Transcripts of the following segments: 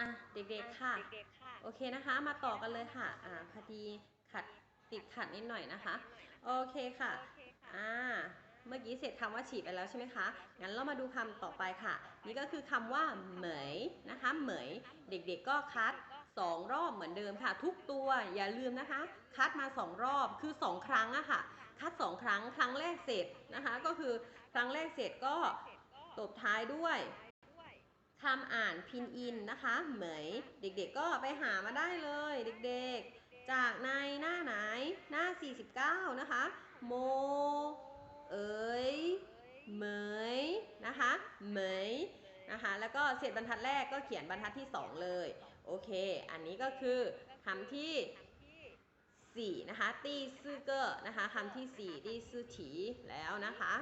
อะเด็กๆค่ะ โอเคนะคะ มาต่อกันเลยค่ะ อ่าพอดีขัดติดขัดนิดหน่อยนะคะ โอเคค่ะ อ่า เมื่อกี้เสร็จคำว่าฉีดไปแล้วใช่ไหมคะ งั้นเรามาดูคำต่อไปค่ะ นี่ก็คือคำว่าเหมยนะคะ เหมย เด็กๆก็คัดสองรอบเหมือนเดิมค่ะ ทุกตัวอย่าลืมนะคะ คัดมาสองรอบคือสองครั้งอะค่ะ คัดสองครั้งครั้งแรกเสร็จนะคะ ก็คือครั้งแรกเสร็จก็ตบท้ายด้วย คำอ่านพินอินนะคะเหมยเด็กๆก็ไปหามาได้เลยเด็กๆ จากในหน้าไหนหน้า 49 นะคะ โม เอ๋ยเหมยนะคะเหมยนะคะแล้วก็เศษบรรทัดแรกก็เขียนบรรทัดที่ 2 เลย โอเค อันนี้ก็คือคำที่ 4 นะคะ ตีซื่อเกอร์นะคะคำที่ 4 ตีซื่อถีแล้วนะคะ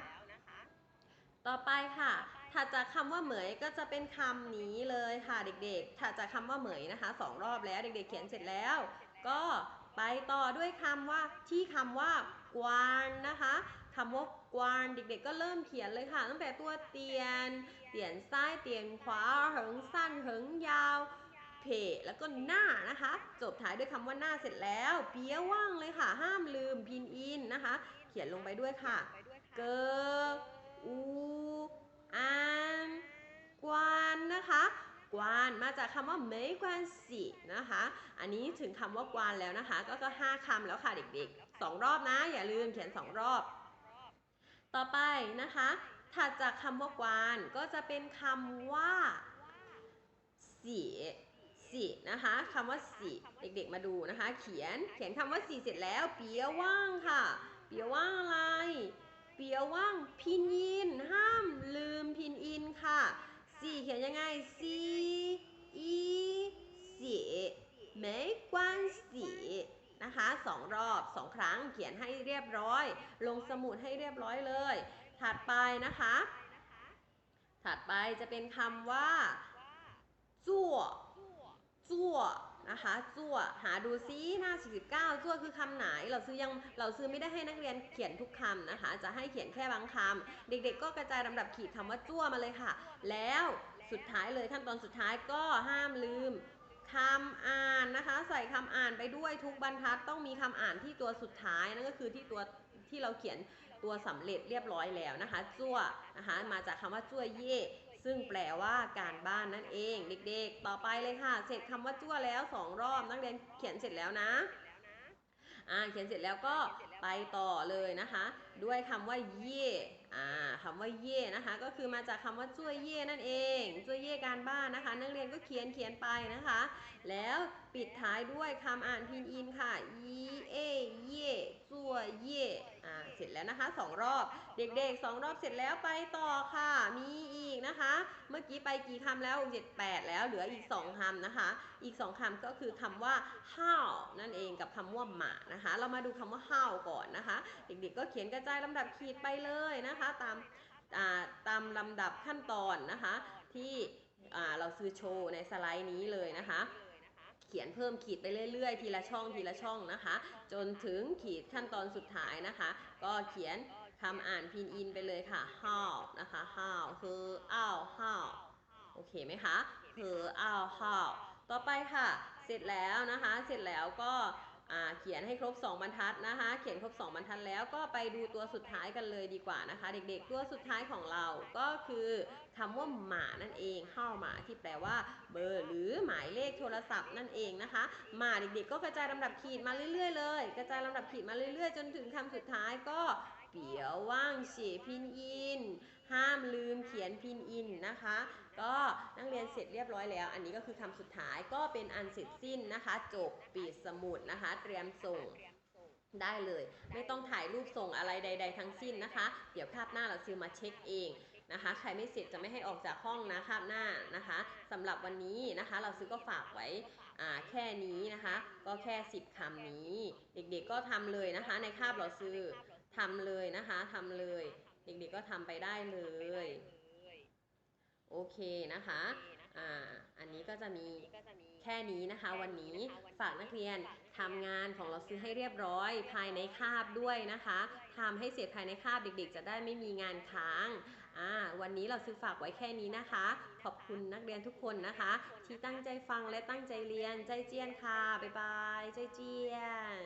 ต่อไปค่ะ ถัดจากคำว่าเหมยก็จะเป็นคำนี้เลยค่ะเด็กๆถัดจากคำว่าเหมยนะคะสองรอบแล้วเด็กๆเขียนเสร็จแล้ว ก็ไปต่อด้วยคำว่าที่คำว่ากวานนะคะคำว่ากวานเด็กๆ ก็เริ่มเขียนเลยค่ะ ตั้งแต่ตัวเตียน เตียนซ้ายเตียนขวาเหิงสั้นเหิงยาวเพแล้วก็หน้านะคะ จบท้ายด้วยคำว่าหน้าเสร็จแล้ว เปียว่างเลยค่ะ ห้ามลืมพินอินนะคะ เขียนลงไปด้วยค่ะ เกออู กวานมาจากคำว่าเมยกวานสีนะคะ อันนี้ถึงคำว่ากวานแล้วนะคะ ก็ก็ห้าคำแล้วค่ะเด็กๆสองรอบนะ อย่าลืมเขียนสองรอบ ต่อไปนะคะ ถัดจากคำว่ากวานก็จะเป็นคำว่าสีสีนะคะคำว่าสีเด็กๆมาดูนะคะ เขียนเขียนคำว่าสีเสร็จแล้ว เปียว่างค่ะ เปียว่างอะไร เปียว่างพินอิน ห้ามลืมพินอินค่ะสีเขียนยังไงซีอีสีไม่กวานสี นะคะสองรอบสองครั้งเขียนให้เรียบร้อย ลงสมุดให้เรียบร้อยเลย ถัดไปนะคะ ถัดไปจะเป็นคำว่าจั่วจั่วนะคะจั่วหาดูซิหน้า 49จั่วคือคำไหน เราซื้อยังเราซื้อไม่ได้ให้นักเรียนเขียนทุกคำนะคะ จะให้เขียนแค่บางคำเด็กๆ ก็กระจายลำดับขีดคำว่าจั่วมาเลยค่ะ แล้วสุดท้ายเลยขั้นตอนสุดท้ายก็ห้ามลืม คำอ่านนะคะ ใส่คำอ่านไปด้วยทุกบรรทัดต้องมีคำอ่านที่ตัวสุดท้ายนั่นก็คือที่ตัวที่เราเขียนตัวสำเร็จเรียบร้อยแล้วนะคะจั่วนะคะมาจากคำว่าจั่วเย่ซึ่งแปลว่าการบ้านนั่นเอง เด็กๆ ต่อไปเลยค่ะ เสร็จคำว่าจั่วแล้วสองรอบนักเรียนเขียนเสร็จแล้วนะอ่าเขียนเสร็จแล้วก็ไปต่อเลยนะคะ ด้วยคำว่าเย่อ่าคำว่าเย่นะคะ ก็คือมาจากคำว่าจั่วเย่นั่นเองจั่วเย่การบ้านนะคะ นักเรียนก็เขียนเขียนไปนะคะ แล้วปิดท้ายด้วยคำอ่านพินอินค่ะยีเอเย่จั่วเย่อ่าเสร็จแล้วนะคะสองรอบเด็กๆสองรอบเสร็จแล้วไปต่อค่ะ มีอีกนะคะ เมื่อกี้ไปกี่คำแล้วเจ็ดแปดแล้วเหลืออีกสองคำนะคะ อีกสองคำก็คือคำว่า how นั่นเองกับคำว่าหมานะคะ เรามาดูคำว่า how ก่อนนะคะ เด็กๆก็เขียนกระจายลำดับขีดไปเลยนะคะตามาตามลำดับขั้นตอนนะคะที่เราซื้อโชว์ในสไลด์นี้เลยนะคะ เขียนเพิ่มขีดไปเรื่อยๆ ทีละช่องทีละช่องนะคะ จนถึงขีดขั้นตอนสุดท้ายนะคะ ก็เขียนคำอ่านพินอินไปเลยค่ะ how นะคะ how คืออ้าว how โอเคไหมคะคืออ้าว how ต่อไปค่ะ เสร็จแล้วนะคะ เสร็จแล้วก็ เขียนให้ครบ 2 บรรทัดนะคะ เขียนครบ 2 บรรทัดแล้วก็ไปดูตัวสุดท้ายกันเลยดีกว่านะคะ เด็กๆ ตัวสุดท้ายของเราก็คือคำว่าหมานั่นเองเข้าหมาที่แปลว่าเบอร์หรือหมายเลขโทรศัพท์นั่นเองนะคะ หมาเด็กๆ ก็กระจายลำดับขีดมาเรื่อยๆ เลย กระจายลำดับขีดมาเรื่อยๆ จนถึงคำสุดท้ายก็เปียวว่างเฉียพินอิน ห้ามลืม เขียนพินอินนะคะ ก็นักเรียนเสร็จเรียบร้อยแล้ว อันนี้ก็คือคำสุดท้ายก็เป็นอันเสร็จสิ้นนะคะจบปิดสมุดนะคะ เตรียมส่งได้เลย ไม่ต้องถ่ายรูปส่งอะไรใด ๆ ทั้งสิ้นนะคะ เดี๋ยวคาบหน้าเราซื้อมาเช็คเองนะคะ ใครไม่เสร็จจะไม่ให้ออกจากห้องนะคาบหน้านะคะสำหรับวันนี้นะคะ เราซื้อก็ฝากไว้แค่นี้นะคะ ก็แค่ 10คำนี้ เด็กๆก็ทำเลยนะคะ ในคาบเราซื้อทำเลยนะคะทำเลย เด็กๆก็ทำไปได้เลย โอเคนะคะอ่าอันนี้ก็จะมีแค่นี้นะคะ วันนี้ฝากนักเรียนทำงานของเราซื้อให้เรียบร้อย ภายในคาบด้วยนะคะทำให้เสร็จภายในคาบเด็ก ๆ จะได้ไม่มีงานค้างอ่าวันนี้เราซื้อฝากไว้แค่นี้นะคะ ขอบคุณนักเรียนทุกคนนะคะ ที่ตั้งใจฟังและตั้งใจเรียนใจเจียนค่ะบ๊ายบายใจเจียน